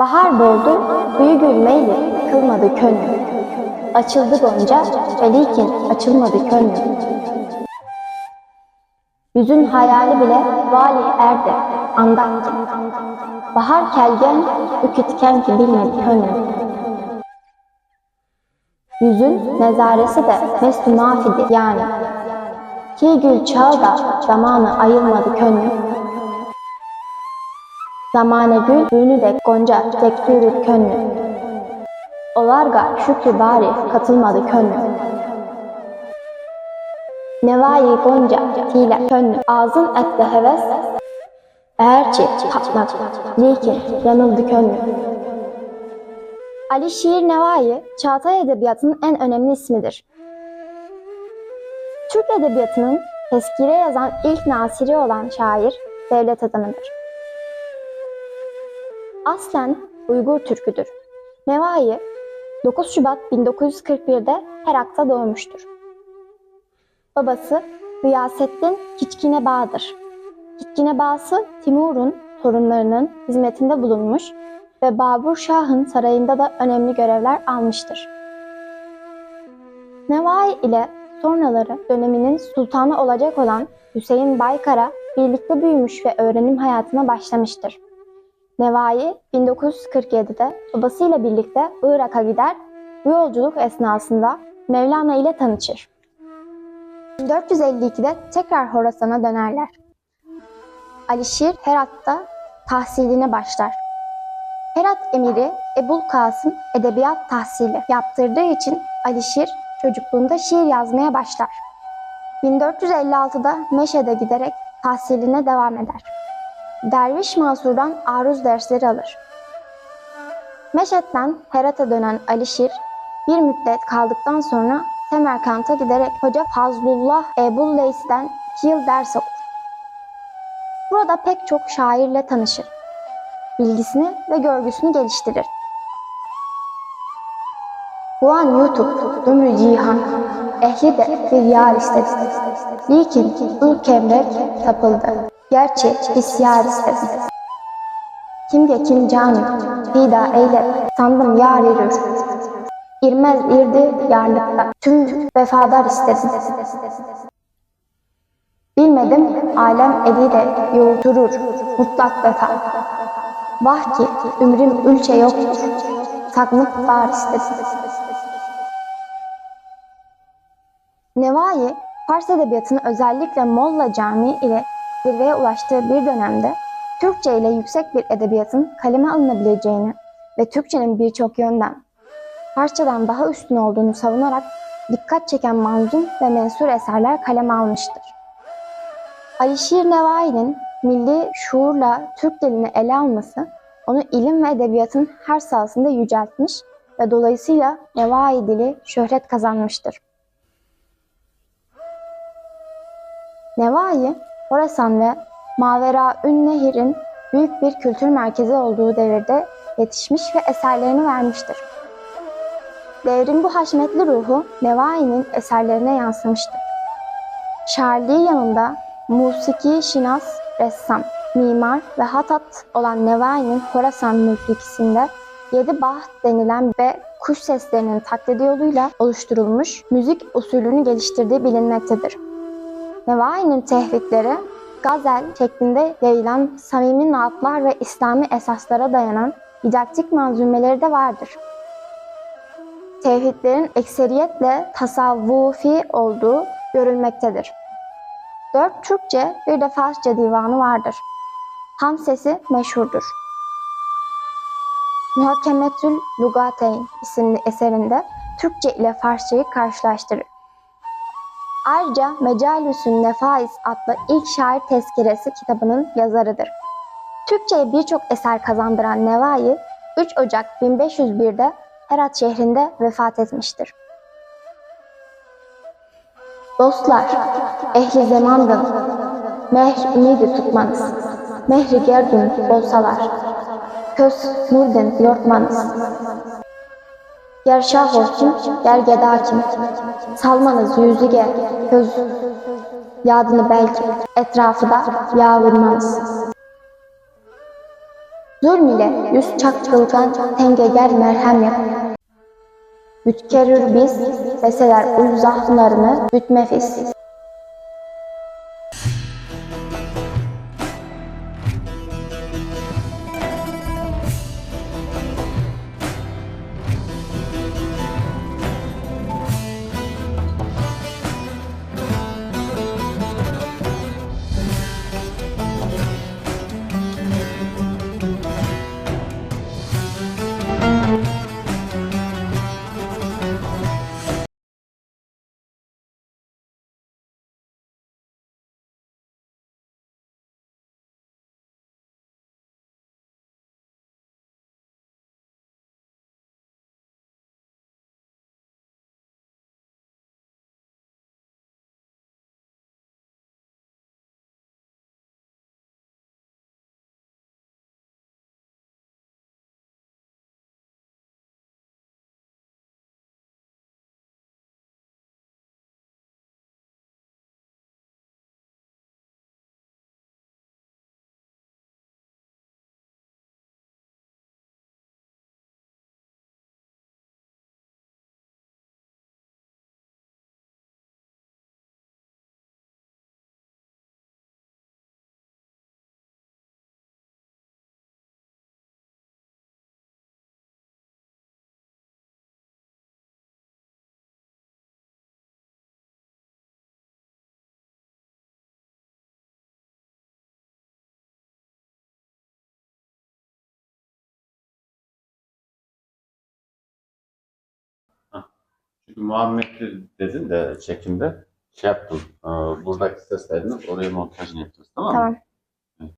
Bahar doldu, büyü gülmeyli, kılmadı könlüm. Açıldı gonca, velikin açılmadı könlüm. Yüzün hayali bile vali erdi, andak ki. Bahar kelgen, ükütken ki bilmedi könlüm. Yüzün nezaresi de meslu mafidi yani. Ki gül çağı da zamanı ayılmadı könlüm. Zamane gül, düğünü de gonca tektürü könlü. Olarga şükrü bari katılmadı könlü. Nevai gonca tile könlü ağzın etti heves. Eğerçi tatmak, likin yanıldı könlü. Ali Şiir Nevai, Çağatay Edebiyatı'nın en önemli ismidir. Türk Edebiyatı'nın tezkire yazan ilk nasiri olan şair devlet adamıdır. Aslen Uygur Türküdür. Nevai 9 Şubat 1941'de Herak'ta doğmuştur. Babası Gıyasettin Kiçkinebağ'dır. Kiçkinebağ'sı Timur'un torunlarının hizmetinde bulunmuş ve Babur Şah'ın sarayında da önemli görevler almıştır. Nevai ile sonraları döneminin sultanı olacak olan Hüseyin Baykara birlikte büyümüş ve öğrenim hayatına başlamıştır. Nevai 1947'de babasıyla birlikte Irak'a gider, bu yolculuk esnasında Mevlana ile tanışır. 1452'de tekrar Horasan'a dönerler. Alişir Herat'ta tahsiline başlar. Herat emiri Ebul Kasım edebiyat tahsili yaptırdığı için Alişir çocukluğunda şiir yazmaya başlar. 1456'da Meşe'de giderek tahsiline devam eder. Derviş Mansur'dan aruz dersleri alır. Meşet'ten Herat'a dönen Alişir bir müddet kaldıktan sonra Semerkant'a giderek Hoca Fazlullah Ebul Leys'ten iki yıl ders okur. Burada pek çok şairle tanışır. Bilgisini ve görgüsünü geliştirir. Bu an YouTube, ömrü cihan, ehli de bir yar istedi. Lakin ül kemrek tapıldı. Gerçi isyar istedi. Kimge kim canım, fida eyle, sandım yar erir. İrmez irdi yarlıkta, tüm vefadar istedi. Bilmedim alem eliyle yoğurturur mutlak vefa. Vah ki ümrüm ülçe yoktur, saklık var istedi. Nevai, Fars edebiyatının özellikle Molla Camii ile zirveye ulaştığı bir dönemde Türkçe ile yüksek bir edebiyatın kaleme alınabileceğini ve Türkçenin birçok yönden Farsçadan daha üstün olduğunu savunarak dikkat çeken manzum ve mensur eserler kaleme almıştır. Alişir Nevai'nin milli şuurla Türk dilini ele alması onu ilim ve edebiyatın her sahasında yüceltmiş ve dolayısıyla Nevai dili şöhret kazanmıştır. Nevai, Horasan ve Mavera Ünnehir'in büyük bir kültür merkezi olduğu devirde yetişmiş ve eserlerini vermiştir. Devrin bu haşmetli ruhu Nevai'nin eserlerine yansımıştır. Şairliği yanında musiki, şinas, ressam, mimar ve hatat olan Nevai'nin Horasan mülkikisinde yedi baht denilen ve kuş seslerinin taklidi yoluyla oluşturulmuş müzik usulünü geliştirdiği bilinmektedir. Nevai'nin tehrikleri gazel şeklinde yayılan samimi naatlar ve İslami esaslara dayanan didaktik manzumeleri de vardır. Tevhidlerin ekseriyetle tasavvufi olduğu görülmektedir. Dört Türkçe bir de Farsça divanı vardır. Ham sesi meşhurdur. Muhakemetül Lugateyn isimli eserinde Türkçe ile Farsçayı karşılaştırır. Ayrıca Mecalisün Nefais adlı ilk şair tezkiresi kitabının yazarıdır. Türkçe'ye birçok eser kazandıran Nevai, 3 Ocak 1501'de Herat şehrinde vefat etmiştir. Dostlar, ehli zamandın, mehr ümidi tutmanız, mehri gerdün olsalar, köz nurden yortmanız. Ger şah olsun, ger geda kim, salmanız yüzüge, göz yadını belki, etrafı da yağ vurmanız. Zulm ile yüz çakkılgan tenge gel merhem yap. Bütkerür biz, deseler ulzahlarını bütmefiz. Çünkü Muhammed'i dedin de çekimde şey yaptım. e, Buradaki seslerini oraya montajını yapacağız tamam mı? Tamam.